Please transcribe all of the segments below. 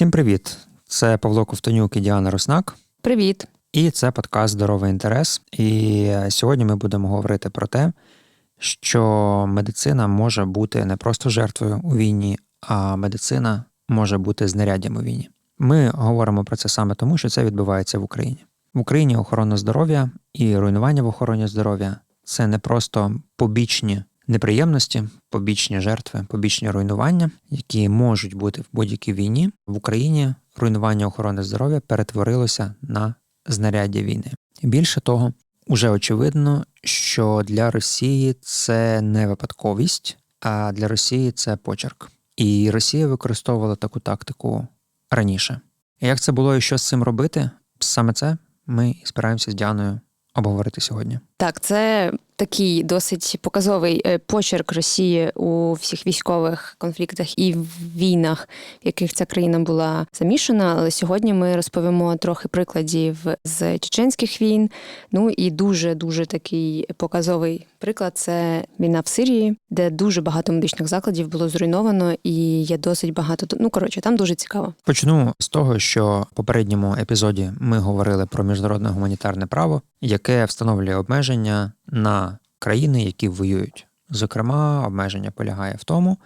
Всім привіт! Це Павло Ковтонюк і Діана Руснак. Привіт. І це подкаст Здоровий інтерес. І сьогодні ми будемо говорити про те, що медицина може бути не просто жертвою у війні, а медицина може бути знаряддям у війні. Ми говоримо про це саме тому, що це відбувається в Україні. В Україні охорона здоров'я і руйнування в охороні здоров'я це не просто побічні неприємності, побічні жертви, побічні руйнування, які можуть бути в будь-якій війні. В Україні руйнування охорони здоров'я перетворилося на знаряддя війни. Більше того, уже очевидно, що для Росії це не випадковість, а для Росії це почерк. І Росія використовувала таку тактику раніше. Як це було і що з цим робити? Саме це ми збираємося з Діаною обговорити сьогодні. Так, це такий досить показовий е, почерк Росії у всіх військових конфліктах і війнах, в яких ця країна була замішана. Але сьогодні ми розповімо трохи прикладів з чеченських війн. Ну і дуже дуже такий показовий приклад це війна в Сирії, де дуже багато медичних закладів було зруйновано, і є досить багато. Ну коротше, там дуже цікаво. Почну з того, що в попередньому епізоді ми говорили про міжнародне гуманітарне право, яке встановлює обмеження на країни, які воюють. Зокрема, обмеження полягає в тому,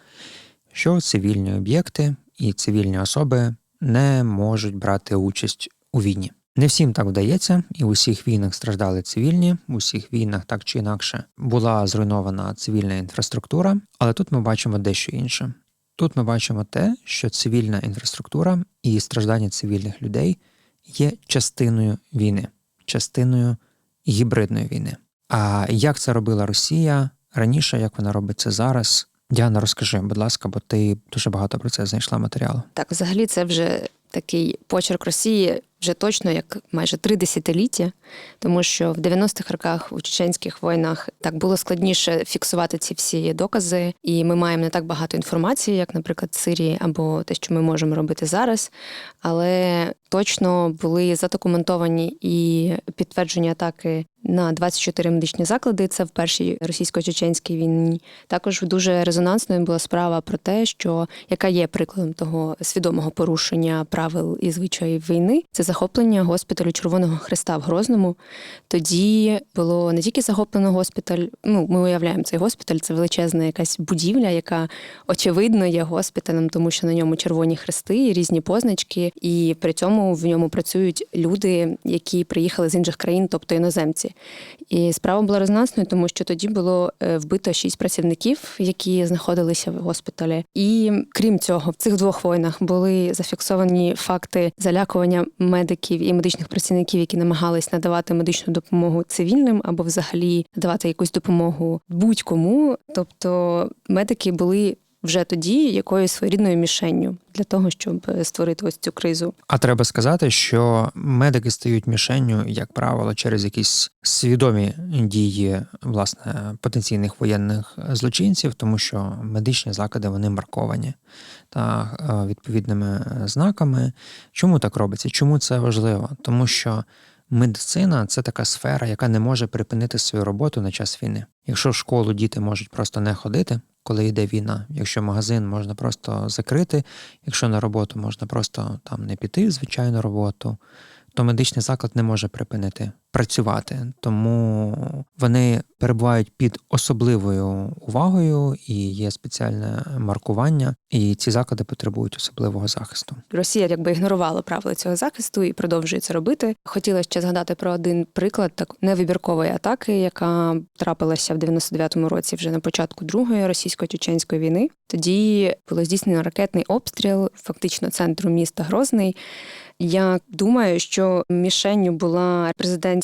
що цивільні об'єкти і цивільні особи не можуть брати участь у війні. Не всім так вдається, і в усіх війнах страждали цивільні, в усіх війнах так чи інакше була зруйнована цивільна інфраструктура, але тут ми бачимо дещо інше. Тут ми бачимо те, що цивільна інфраструктура і страждання цивільних людей є частиною війни, частиною гібридної війни. А як це робила Росія раніше, як вона робить це зараз? Діана, розкажи, будь ласка, бо ти дуже багато про це знайшла матеріалу. Так, взагалі, це вже такий почерк Росії вже точно як майже три десятиліття, тому що в 90-х роках у чеченських війнах так було складніше фіксувати ці всі докази, і ми маємо не так багато інформації, як, наприклад, Сирії або те, що ми можемо робити зараз. Але точно були задокументовані і підтверджені атаки на 24 медичні заклади. Це в першій російсько-чеченській війні. Також дуже резонансною була справа про те, що яка є прикладом того свідомого порушення правил і звичаїв війни. Це захоплення госпіталю Червоного Христа в Грозному. Тоді було не тільки захоплено госпіталь. Ну, ми уявляємо цей госпіталь, це величезна якась будівля, яка очевидно є госпіталем, тому що на ньому червоні хрести, різні позначки, і при цьому в ньому працюють люди, які приїхали з інших країн, тобто іноземці. І справа була резонансною, тому що тоді було е, вбито шість працівників, які знаходилися в госпіталі. І крім цього, в цих двох воїнах були зафіксовані факти залякування медиків і медичних працівників, які намагались надавати медичну допомогу цивільним або взагалі давати якусь допомогу будь-кому. Тобто медики були вже тоді якоюсь своєрідною мішенню для того, щоб створити ось цю кризу. А треба сказати, що медики стають мішенню, як правило, через якісь свідомі дії власне потенційних воєнних злочинців, тому що медичні заклади вони марковані та е, відповідними знаками. Чому так робиться? Чому це важливо? Тому що медицина це така сфера, яка не може припинити свою роботу на час війни. Якщо в школу діти можуть просто не ходити, коли йде війна, якщо магазин можна просто закрити, якщо на роботу можна просто там не піти звичайну роботу, то медичний заклад не може припинити працювати, тому вони перебувають під особливою увагою і є спеціальне маркування, і ці заклади потребують особливого захисту. Росія якби ігнорувала правила цього захисту і продовжує це робити. Хотіла ще згадати про один приклад так невибіркової атаки, яка трапилася в 99-му році, вже на початку другої російсько-чеченської війни. Тоді було здійснено ракетний обстріл, фактично центру міста Грозний. Я думаю, що мішенню була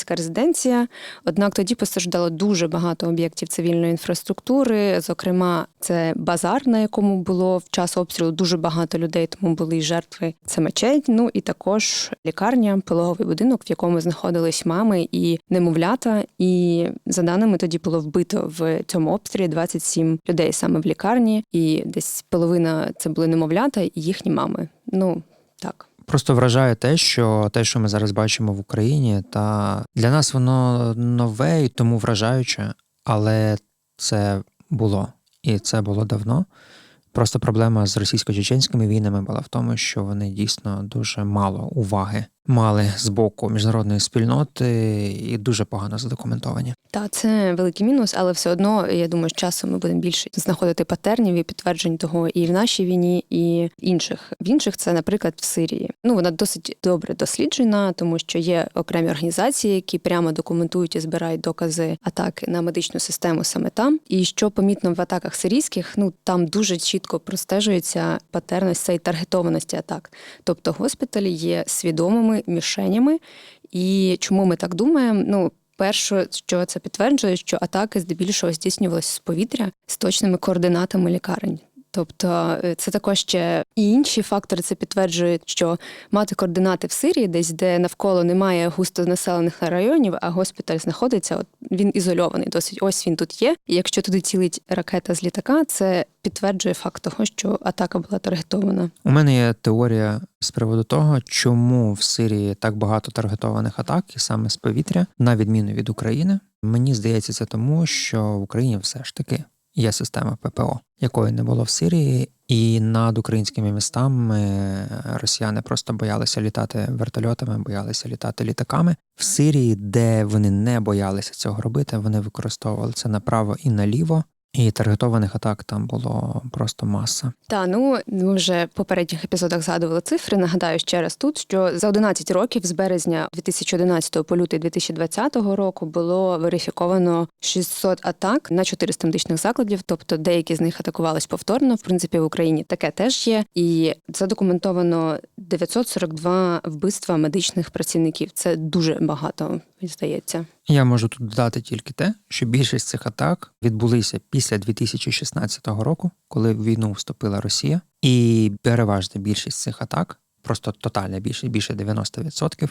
президентська резиденція. Однак тоді постраждало дуже багато об'єктів цивільної інфраструктури. Зокрема, це базар, на якому було в час обстрілу дуже багато людей, тому були й жертви. Це мечеть. Ну і також лікарня, пологовий будинок, в якому знаходились мами і немовлята. І за даними тоді було вбито в цьому обстрілі 27 людей саме в лікарні, і десь половина це були немовлята і їхні мами. Ну так. Просто вражає те, що те, що ми зараз бачимо в Україні, та для нас воно нове і тому вражаюче, але це було і це було давно. Просто проблема з російсько-чеченськими війнами була в тому, що вони дійсно дуже мало уваги мали з боку міжнародної спільноти і дуже погано задокументовані. Та це великий мінус, але все одно я думаю, з часом ми будемо більше знаходити патернів і підтверджень того і в нашій війні, і інших. В інших це, наприклад, в Сирії. Ну вона досить добре досліджена, тому що є окремі організації, які прямо документують і збирають докази атаки на медичну систему саме там. І що помітно в атаках сирійських, ну там дуже чітко простежується патерн ось цієї таргетованості атак. Тобто госпіталі є свідомими мішенями. І чому ми так думаємо? Ну, перше, що це підтверджує, що атаки здебільшого здійснювалися з повітря з точними координатами лікарень. Тобто е, це також ще і інші фактори це підтверджують, що мати координати в Сирії, десь де навколо немає густонаселених районів, а госпіталь знаходиться, от він ізольований. Досить ось він тут є. І якщо туди цілить ракета з літака, це підтверджує факт того, що атака була таргетована. У мене є теорія з приводу того, чому в Сирії так багато таргетованих атак, і саме з повітря, на відміну від України. Мені здається, це тому, що в Україні все ж таки є система ППО, якої не було в Сирії, і над українськими містами росіяни просто боялися літати вертольотами, боялися літати літаками. В Сирії, де вони не боялися цього робити, вони використовували це направо і наліво. І таргетованих атак там було просто маса. Та ну ми вже в попередніх епізодах згадували цифри. Нагадаю ще раз тут, що за 11 років з березня 2011 по лютий 2020 року було верифіковано 600 атак на 400 медичних закладів. Тобто деякі з них атакувались повторно. В принципі, в Україні таке теж є. І задокументовано 942 вбивства медичних працівників. Це дуже багато, здається. Я можу тут додати тільки те, що більшість цих атак відбулися після 2016 року, коли в війну вступила Росія, і переважна більшість цих атак, просто тотальна більшість, більше 90%,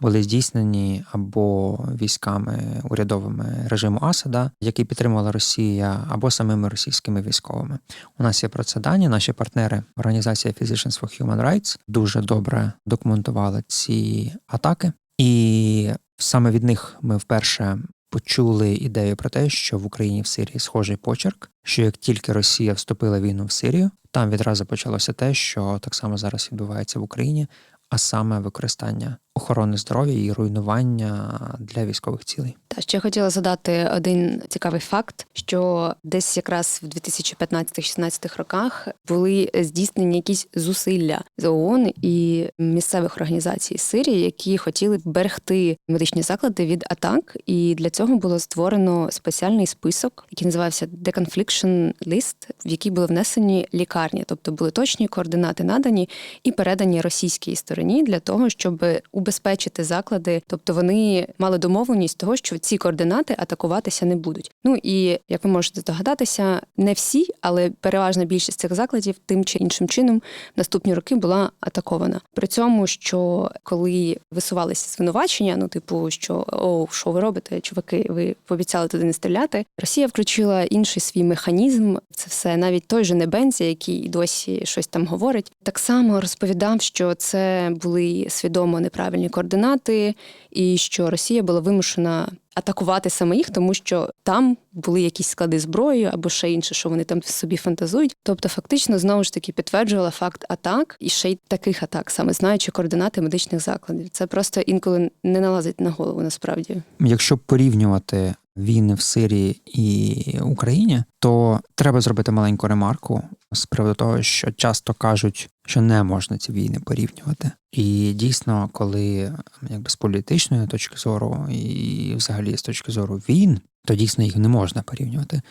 були здійснені або військами урядовими режиму Асада, які підтримувала Росія, або самими російськими військовими. У нас є про це дані. Наші партнери, організація Physicians for Human Rights, дуже добре документували ці атаки. І саме від них ми вперше почули ідею про те, що в Україні в Сирії схожий почерк, що як тільки Росія вступила в війну в Сирію, там відразу почалося те, що так само зараз відбувається в Україні, а саме використання охорони здоров'я і руйнування для військових цілей. Та ще хотіла задати один цікавий факт, що десь якраз в 2015-16 роках були здійснені якісь зусилля з ООН і місцевих організацій Сирії, які хотіли берегти медичні заклади від атак. І для цього було створено спеціальний список, який називався Deconfliction List, в який були внесені лікарні, тобто були точні координати надані і передані російській стороні для того, щоб убезпечити заклади, тобто вони мали домовленість того, що ці координати атакуватися не будуть. Ну і як ви можете здогадатися, не всі, але переважна більшість цих закладів тим чи іншим чином наступні роки була атакована. При цьому, що коли висувалися звинувачення, ну типу, що о, що ви робите, чуваки, ви пообіцяли туди не стріляти. Росія включила інший свій механізм. Це все навіть той же Небензі, який досі щось там говорить, так само розповідав, що це були свідомо неправильні координати, і що Росія була вимушена атакувати саме їх, тому що там були якісь склади зброї або ще інше, що вони там собі фантазують. Тобто, фактично, знову ж таки підтверджувала факт атак і ще й таких атак, саме знаючи координати медичних закладів. Це просто інколи не налазить на голову насправді. Якщо порівнювати війни в Сирії і Україні, то треба зробити маленьку ремарку з приводу того, що часто кажуть, що не можна ці війни порівнювати. І дійсно, коли якби з політичної точки зору, і взагалі з точки зору війн, то дійсно їх не можна порівнювати.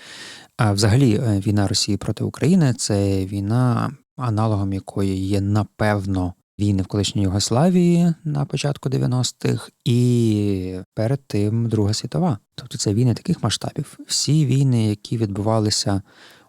А взагалі, е, війна Росії проти України це війна, аналогом якої є напевно. Війни в колишній Югославії на початку 90-х і перед тим Друга світова. Тобто це війни таких масштабів. Всі війни, які відбувалися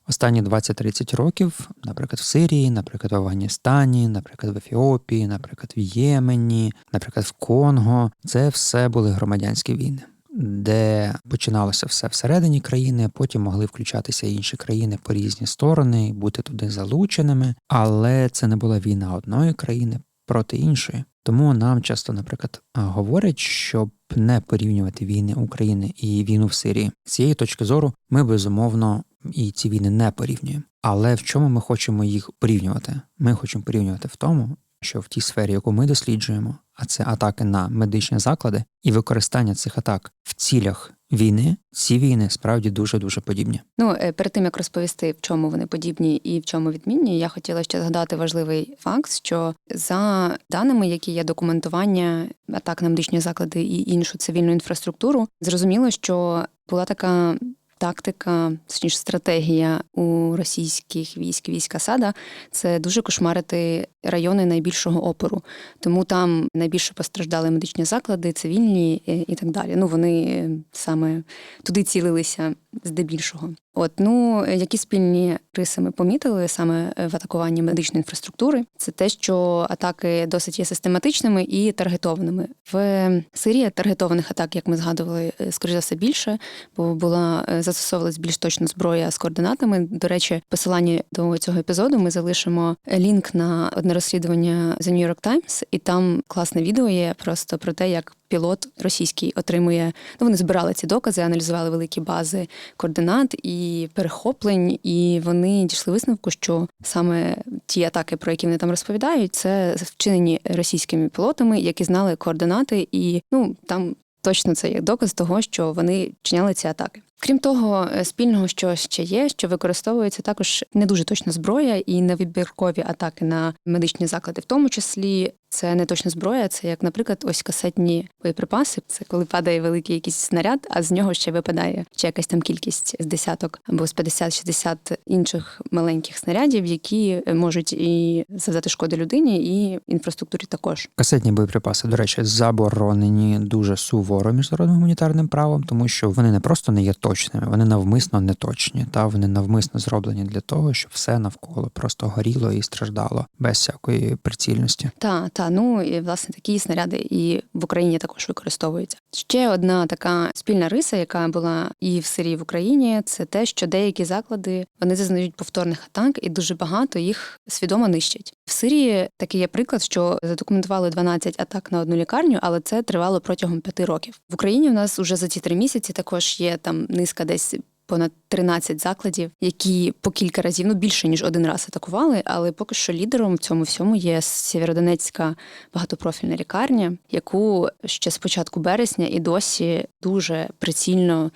останні 20-30 років, наприклад, в Сирії, наприклад, в Афганістані, наприклад, в Ефіопії, наприклад, в Ємені, наприклад, в Конго, це все були громадянські війни. Де починалося все всередині країни, потім могли включатися інші країни по різні сторони, бути туди залученими, але це не була війна одної країни проти іншої. Тому нам часто, наприклад, говорять, щоб не порівнювати війни України і війну в Сирії. З цієї точки зору ми безумовно і ці війни не порівнюємо. Але в чому ми хочемо їх порівнювати? Ми хочемо порівнювати в тому, що в тій сфері, яку ми досліджуємо, а це атаки на медичні заклади і використання цих атак в цілях війни, ці війни справді дуже дуже подібні. Ну, е, перед тим як розповісти, в чому вони подібні і в чому відмінні, я хотіла ще згадати важливий факт, що за даними, які є документування атак на медичні заклади і іншу цивільну інфраструктуру, зрозуміло, що була така. Тактика, точніше стратегія у російських військ війська Сада це дуже кошмарити райони найбільшого опору. Тому там найбільше постраждали медичні заклади, цивільні е, і так далі. Ну вони е, саме туди цілилися здебільшого. От ну які спільні риси ми помітили саме е, в атакуванні медичної інфраструктури, це те, що атаки досить є систематичними і таргетованими. В Сирії таргетованих атак, як ми згадували, е, скоріш за все більше, бо була е, застосовувалась більш точна зброя з координатами. До речі, в посиланні до цього епізоду ми залишимо лінк на одне розслідування The New York Times, і там класне відео є просто про те, як пілот російський отримує. Ну вони збирали ці докази, аналізували великі бази координат і перехоплень, і вони дійшли висновку, що саме ті атаки, про які вони там розповідають, це вчинені російськими пілотами, які знали координати, і ну там. Точно це є доказ того, що вони вчиняли ці атаки. Крім того, е, спільного, що ще є, що використовується також не дуже точна зброя і невибіркові атаки на медичні заклади, в тому числі це не точна зброя, це як, наприклад, ось касетні боєприпаси. Це коли падає великий якийсь снаряд, а з нього ще випадає ще якась там кількість з десяток або з 50-60 інших маленьких снарядів, які можуть і завдати шкоди людині, і інфраструктурі також. Касетні боєприпаси, до речі, заборонені дуже суворо міжнародним гуманітарним правом, тому що вони не просто не є точними, вони навмисно не точні. Та вони навмисно зроблені для того, щоб все навколо просто горіло і страждало без всякої прицільності. Та та ну і власне такі снаряди і в Україні також використовуються. Ще одна така спільна риса, яка була і в Сирії, і в Україні, це те, що деякі заклади вони зазнають повторних атак, і дуже багато їх свідомо нищать. В Сирії такий є приклад, що задокументували 12 атак на одну лікарню, але це тривало протягом п'яти років. В Україні у нас уже за ці три місяці також є там низка десь. Понад 13 закладів, які по кілька разів, ну більше ніж один раз атакували, але поки що лідером в цьому всьому є Сєвєродонецька багатопрофільна лікарня, яку ще з початку березня і досі дуже прицільно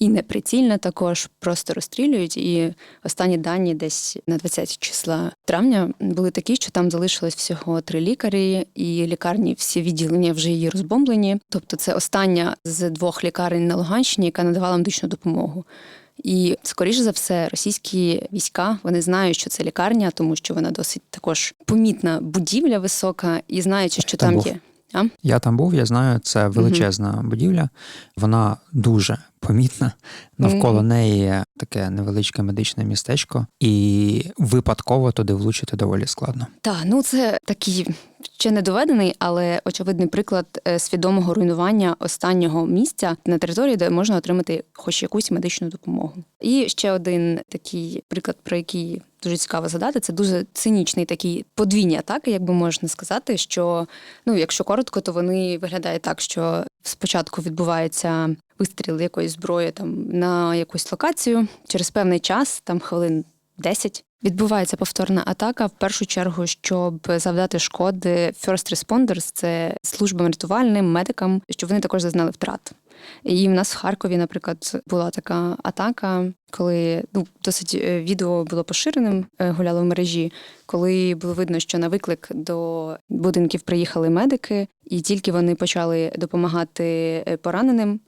і неприцільно також просто розстрілюють. І останні дані десь на 20 числа травня були такі, що там залишилось всього три лікарі, і лікарні всі відділення вже її розбомблені. Тобто, це остання з двох лікарень на Луганщині, яка надавала медичну допомогу. І скоріше за все, російські війська вони знають, що це лікарня, тому що вона досить також помітна будівля висока, і знаючи, що Там там є. Я там був, я знаю, це величезна будівля, вона дуже помітна. Навколо Мгм. неї таке невеличке медичне містечко, і випадково туди влучити доволі складно. Так, ну це такий ще не доведений, але очевидний приклад е, свідомого руйнування останнього місця на території, де можна отримати хоч якусь медичну допомогу. І ще один такий приклад, про який дуже цікаво згадати, це дуже цинічний такий подвійні атаки, як би можна сказати, що ну, якщо коротко, то вони виглядають так, що спочатку відбувається вистріл якоїсь зброї там на якусь локацію. Через певний час, там хвилин 10, відбувається повторна атака. В першу чергу, щоб завдати шкоди first responders, це службам рятувальним, медикам, щоб вони також зазнали втрат. І в нас в Харкові, наприклад, була така атака, коли ну досить е, відео було поширеним, е, гуляло в мережі, коли було видно, що на виклик до будинків приїхали медики, і тільки вони почали допомагати е, пораненим.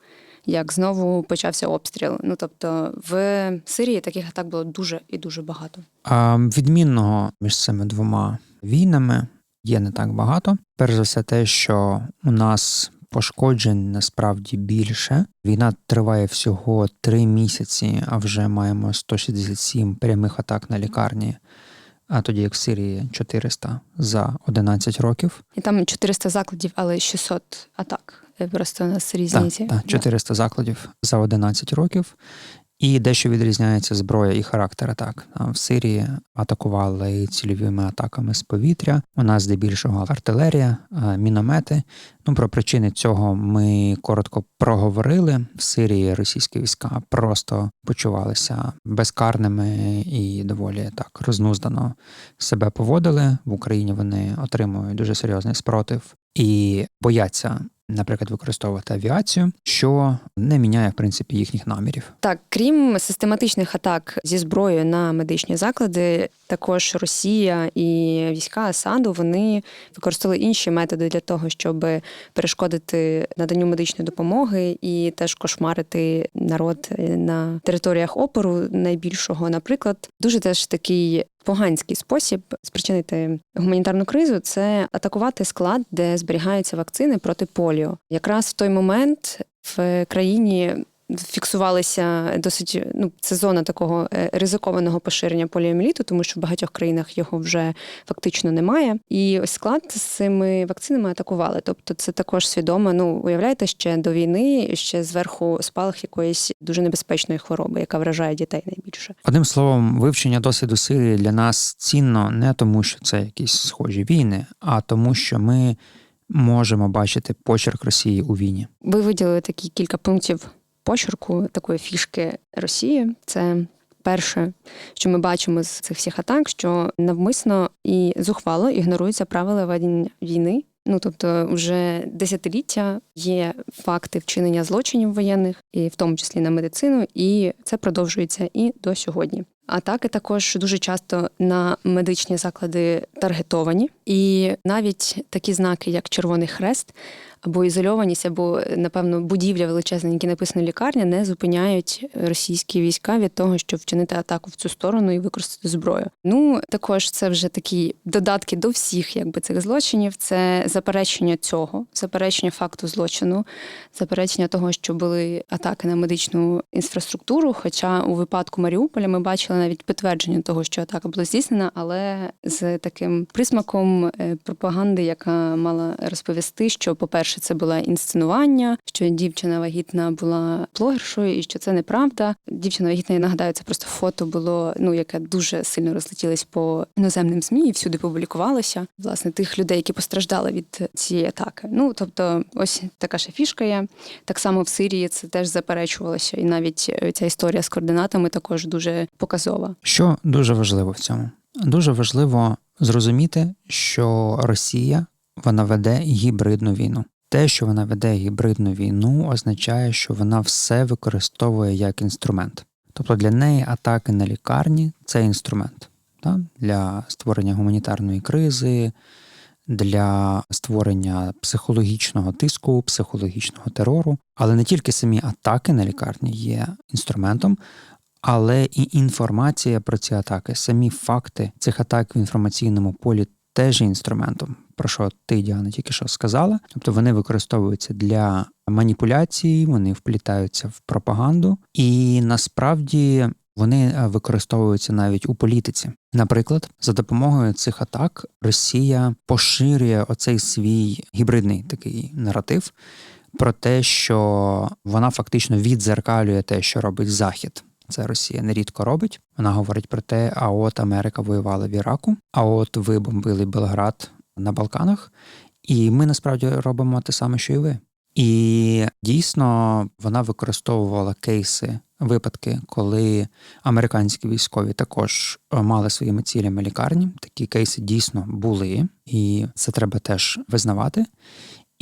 Як знову почався обстріл. Ну тобто в Сирії таких атак було дуже і дуже багато. А відмінного між цими двома війнами є не так багато. Перш за все, те, що у нас пошкоджень насправді більше. Війна триває всього три місяці, а вже маємо 167 прямих атак на лікарні. А тоді як в Сирії 400 за 11 років. І там 400 закладів, але 600 атак. Просто у нас Так, так, 400 закладів за 11 років. І дещо відрізняється зброя і характер атак. В Сирії атакували цільовими атаками з повітря. У нас здебільшого артилерія, міномети. Ну про причини цього ми коротко проговорили. В Сирії російські війська просто почувалися безкарними і доволі так рознуздано себе поводили. В Україні вони отримують дуже серйозний спротив і бояться, наприклад, використовувати авіацію, що не міняє в принципі їхніх намірів. Так, крім систематичних атак зі зброєю на медичні заклади, також Росія і війська Асаду вони використали інші методи для того, щоб перешкодити наданню медичної допомоги і теж кошмарити народ на територіях опору найбільшого. Наприклад, дуже теж такий. Поганський спосіб спричинити гуманітарну кризу це атакувати склад, де зберігаються вакцини проти поліо. Якраз в той момент в країні фіксувалися досить ну це зона такого е, ризикованого поширення поліоміеліту, тому що в багатьох країнах його вже фактично немає. І ось склад з цими вакцинами атакували. Тобто, це також свідомо. Ну уявляєте, ще до війни ще зверху спалах якоїсь дуже небезпечної хвороби, яка вражає дітей найбільше. Одним словом, вивчення досвіду Сирії для нас цінно не тому, що це якісь схожі війни, а тому, що ми можемо бачити почерк Росії у війні. Ви виділили такі кілька пунктів почерку такої фішки Росії. Це перше, що ми бачимо з цих всіх атак, що навмисно і зухвало ігноруються правила ведення війни. Ну тобто, вже десятиліття є факти вчинення злочинів воєнних, і в тому числі на медицину, і це продовжується і до сьогодні. Атаки також дуже часто на медичні заклади таргетовані, і навіть такі знаки, як Червоний Хрест або ізольованість, або напевно будівля величезна, на якій написано лікарня, не зупиняють російські війська від того, щоб вчинити атаку в цю сторону і використати зброю. Ну також це вже такі додатки до всіх, якби цих злочинів. Це заперечення цього, заперечення факту злочину, заперечення того, що були атаки на медичну інфраструктуру. Хоча у випадку Маріуполя ми бачили навіть підтвердження того, що атака була здійснена, але з таким присмаком е, пропаганди, яка мала розповісти, що, по-перше, це було інсценування, що дівчина вагітна була блогершою, і що це неправда. Дівчина вагітна, я нагадаю, це просто фото було, ну яке дуже сильно розлетілось по іноземним змі, і всюди публікувалося власне тих людей, які постраждали від цієї атаки. Ну тобто, ось така ще фішка є. Так само в Сирії це теж заперечувалося, і навіть е, ця історія з координатами також дуже показова. Що дуже важливо в цьому? Дуже важливо зрозуміти, що Росія вона веде гібридну війну. Те, що вона веде гібридну війну, означає, що вона все використовує як інструмент. Тобто для неї атаки на лікарні це інструмент так? для створення гуманітарної кризи, для створення психологічного тиску, психологічного терору. Але не тільки самі атаки на лікарні є інструментом, але і інформація про ці атаки, самі факти цих атак в інформаційному полі теж інструментом, про що ти, Діана, тільки що сказала. Тобто вони використовуються для маніпуляції, вони вплітаються в пропаганду, і насправді вони е, використовуються навіть у політиці. Наприклад, за допомогою цих атак Росія поширює оцей свій гібридний такий наратив про те, що вона фактично відзеркалює те, що робить Захід. Це Росія нерідко робить. Вона говорить про те, а от Америка воювала в Іраку, а от ви бомбили Белград на Балканах, і ми насправді робимо те саме, що і ви. І дійсно вона використовувала кейси, випадки, коли американські військові також е, мали своїми цілями лікарні. Такі кейси дійсно були, і це треба теж визнавати.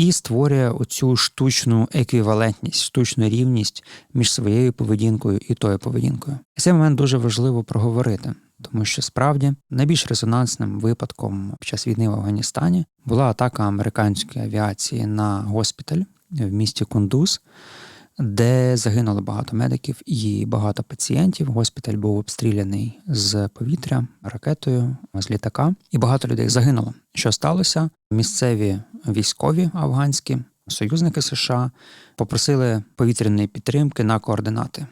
І створює оцю штучну еквівалентність, штучну рівність між своєю поведінкою і тою поведінкою. І цей момент дуже важливо проговорити, тому що справді найбільш резонансним випадком під час війни в Афганістані була атака американської авіації на госпіталь в місті Кундуз, де загинуло багато медиків і багато пацієнтів. Госпіталь був обстріляний з повітря ракетою з літака, і багато людей загинуло. Що сталося? Місцеві військові афганські союзники США попросили повітряної підтримки на координати,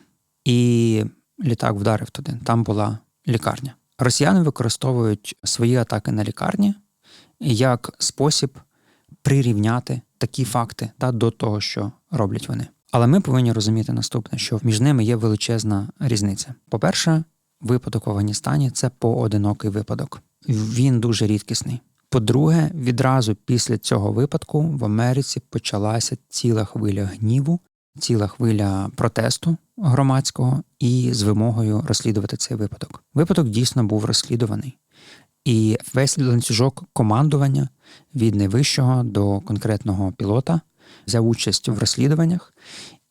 і літак вдарив туди. Там була лікарня. Росіяни використовують свої атаки на лікарні як спосіб прирівняти такі факти та до того, що роблять вони. Але ми повинні розуміти наступне, що між ними є величезна різниця. По-перше, випадок в Афганістані це поодинокий випадок. Він дуже рідкісний. По-друге, відразу після цього випадку в Америці почалася ціла хвиля гніву, ціла хвиля протесту громадського і з вимогою розслідувати цей випадок. Випадок дійсно був розслідуваний. І весь ланцюжок командування від найвищого до конкретного пілота взяв участь в розслідуваннях,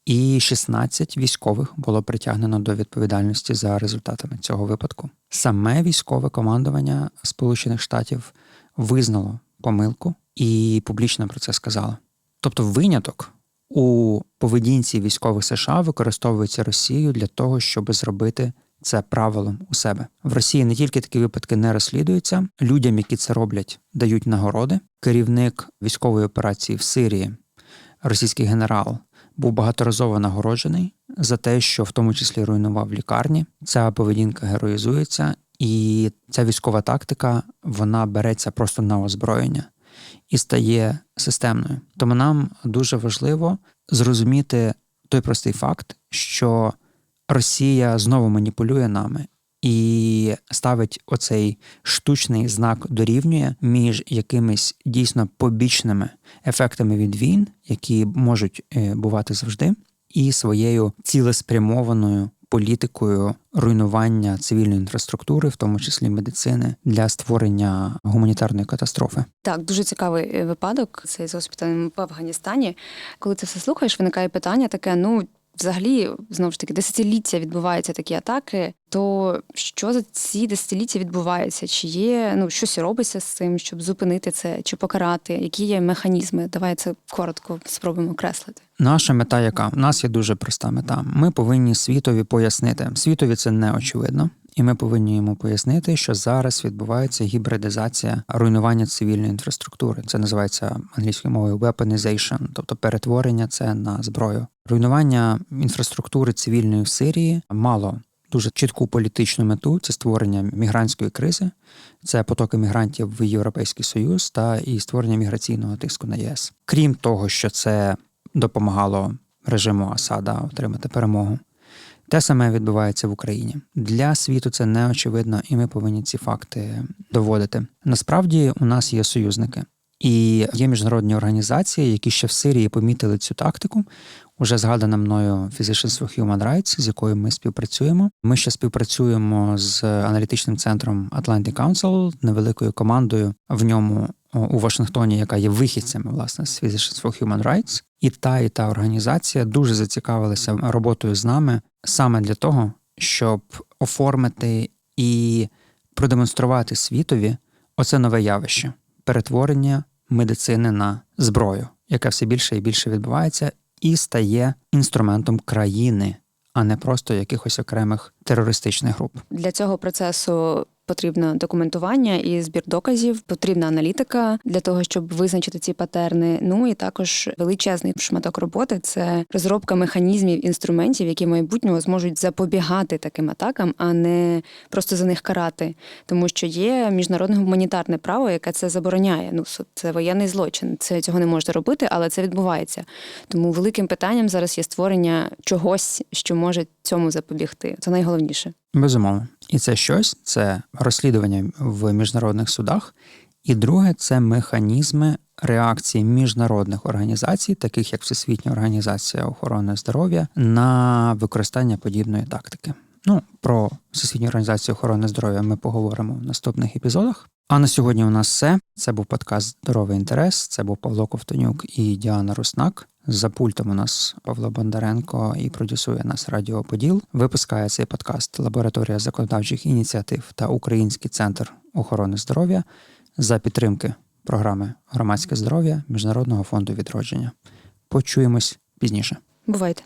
і 16 військових було притягнено до відповідальності за результатами цього випадку. Саме військове командування Сполучених Штатів визнало помилку і публічно про це сказало. Тобто, виняток у поведінці військових США використовується Росією для того, щоб зробити це правилом у себе. В Росії не тільки такі випадки не розслідуються, людям, які це роблять, дають нагороди. Керівник військової операції в Сирії, російський генерал, був багаторазово нагороджений за те, що в тому числі руйнував лікарні. Ця поведінка героїзується, і ця військова тактика вона береться просто на озброєння і стає системною. Тому нам дуже важливо зрозуміти той простий факт, що Росія знову маніпулює нами і ставить оцей штучний знак дорівнює між якимись дійсно побічними ефектами від війн, які можуть е, бувати завжди, і своєю цілеспрямованою політикою руйнування цивільної інфраструктури, в тому числі медицини, для створення гуманітарної катастрофи. Так, дуже цікавий е, випадок. Цей з госпіталем в Афганістані. Коли це все слухаєш, виникає питання таке: ну. Взагалі, знову ж таки, десятиліття відбуваються такі атаки. То що за ці десятиліття відбувається? Чи є ну щось робиться з цим, щоб зупинити це, чи покарати? Які є механізми? Давай це коротко спробуємо окреслити. Наша мета, яка У нас є дуже проста мета. Ми повинні світові пояснити. Світові це не очевидно, і ми повинні йому пояснити, що зараз відбувається гібридизація руйнування цивільної інфраструктури. Це називається англійською мовою weaponization, тобто перетворення це на зброю. Руйнування інфраструктури цивільної в Сирії мало дуже чітку політичну мету це створення мігрантської кризи, це потоки мігрантів в Європейський Союз та і створення міграційного тиску на ЄС. Крім того, що це допомагало режиму Асада отримати перемогу. Те саме відбувається в Україні. Для світу це не очевидно, і ми повинні ці факти доводити. Насправді у нас є союзники, і є міжнародні організації, які ще в Сирії помітили цю тактику. Уже згадана мною Physicians for Human Rights, з якою ми співпрацюємо. Ми ще співпрацюємо з аналітичним центром Atlantic Council, невеликою командою в ньому у Вашингтоні, яка є вихідцями власне з Physicians for Human Rights. І та, і та організація дуже зацікавилися роботою з нами саме для того, щоб оформити і продемонструвати світові оце нове явище перетворення медицини на зброю, яка все більше і більше відбувається, і стає інструментом країни, а не просто якихось окремих терористичних груп. Для цього процесу потрібно документування і збір доказів, потрібна аналітика для того, щоб визначити ці патерни. Ну і також величезний шматок роботи це розробка механізмів інструментів, які в майбутнього зможуть запобігати таким атакам, а не просто за них карати. Тому що є міжнародне гуманітарне право, яке це забороняє. Ну це воєнний злочин. Це цього не можна робити, але це відбувається. Тому великим питанням зараз є створення чогось, що може цьому запобігти. Це найголовніше. Безумовно, і це щось це розслідування в міжнародних судах. І друге це механізми реакції міжнародних організацій, таких як Всесвітня організація охорони здоров'я, на використання подібної тактики. Ну про Всесвітню організацію охорони здоров'я ми поговоримо в наступних епізодах. А на сьогодні у нас все. Це був подкаст Здоровий інтерес. Це був Павло Ковтонюк і Діана Руснак. За пультом у нас Павло Бондаренко і продюсує нас Радіо Поділ. Випускає цей подкаст Лабораторія законодавчих ініціатив та Український центр охорони здоров'я за підтримки програми Громадське здоров'я Міжнародного фонду відродження. Почуємось пізніше. Бувайте.